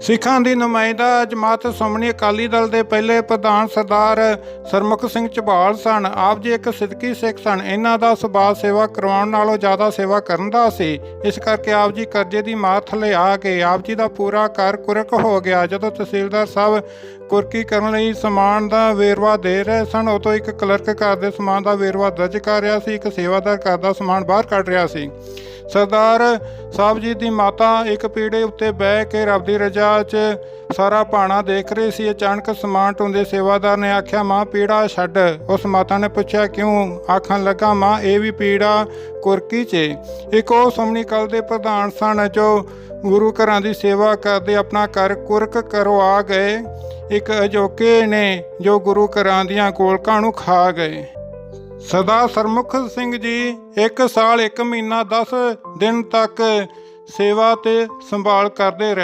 ਸਿੱਖਾਂ ਦੀ ਨੁਮਾਇੰਦਾ ਜਮਾਤ ਸ਼੍ਰੋਮਣੀ ਅਕਾਲੀ ਦਲ ਦੇ ਪਹਿਲੇ ਪ੍ਰਧਾਨ ਸਰਦਾਰ ਸਰਮੁਖ ਸਿੰਘ ਝਬਾਲ ਸਨ। ਆਪ ਜੀ ਇੱਕ ਸਿੱਧਕੀ ਸਿੱਖ ਸਨ। ਇਹਨਾਂ ਦਾ ਸੁਭਾਅ ਸੇਵਾ ਕਰਵਾਉਣ ਨਾਲੋਂ ਜ਼ਿਆਦਾ ਸੇਵਾ ਕਰਨ ਦਾ ਸੀ। ਇਸ ਕਰਕੇ ਆਪ ਜੀ ਕਰਜ਼ੇ ਦੀ ਮਾਰ ਥੱਲੇ ਆ ਕੇ ਆਪ ਜੀ ਦਾ ਪੂਰਾ ਘਰ ਕੁਰਕ ਹੋ ਗਿਆ। ਜਦੋਂ ਤਹਿਸੀਲਦਾਰ ਸਾਹਿਬ ਕੁਰਕੀ ਕਰਨ ਲਈ ਸਮਾਨ ਦਾ ਵੇਰਵਾ ਦੇ ਰਹੇ ਸਨ, ਉਦੋਂ ਇੱਕ ਕਲਰਕ ਘਰ ਦੇ ਸਮਾਨ ਦਾ ਵੇਰਵਾ ਦਰਜ ਕਰ ਰਿਹਾ ਸੀ। ਇੱਕ ਸੇਵਾਦਾਰ ਘਰ ਦਾ ਸਮਾਨ ਬਾਹਰ ਕੱਢ ਰਿਹਾ ਸੀ। ਸਰਦਾਰ ਸਾਹਿਬ ਜੀ ਦੀ ਮਾਤਾ ਇੱਕ ਪੀੜੇ ਉੱਤੇ ਬਹਿ ਕੇ ਰੱਬ ਦੀ ਰਜ਼ਾ 'ਚ ਸਾਰਾ ਭਾਣਾ ਦੇਖ ਰਹੀ ਸੀ। ਅਚਾਨਕ ਸਮਾਨ ਢੁੰਦੇ ਸੇਵਾਦਾਰ ਨੇ ਆਖਿਆ, ਮਾਂ, ਪੀੜਾ ਛੱਡ। ਉਸ ਮਾਤਾ ਨੇ ਪੁੱਛਿਆ, ਕਿਉਂ? ਆਖਣ ਲੱਗਾ, ਮਾਂ, ਇਹ ਵੀ ਪੀੜਾ ਕੁਰਕੀ 'ਚ ਇੱਕ ਉਹ ਸਮਣੀ ਕਲ ਦੇ ਪ੍ਰਧਾਨ ਸਨ ਜੋ ਗੁਰੂ ਘਰਾਂ ਦੀ ਸੇਵਾ ਕਰਦੇ ਆਪਣਾ ਕਰ ਕੁਰਕ ਕਰਵਾ ਗਏ। ਇੱਕ ਅਜੋਕੇ ਨੇ ਜੋ ਗੁਰੂ ਘਰਾਂ ਦੀਆਂ ਗੋਲਕਾਂ ਨੂੰ ਖਾ ਗਏ। ਸਰਦਾਰ ਸਰਮੁਖ ਸਿੰਘ ਜੀ 1 ਸਾਲ 1 ਮਹੀਨਾ 10 ਦਿਨ ਤੱਕ ਸੇਵਾ ਤੇ ਸੰਭਾਲ ਕਰਦੇ ਰਹੇ।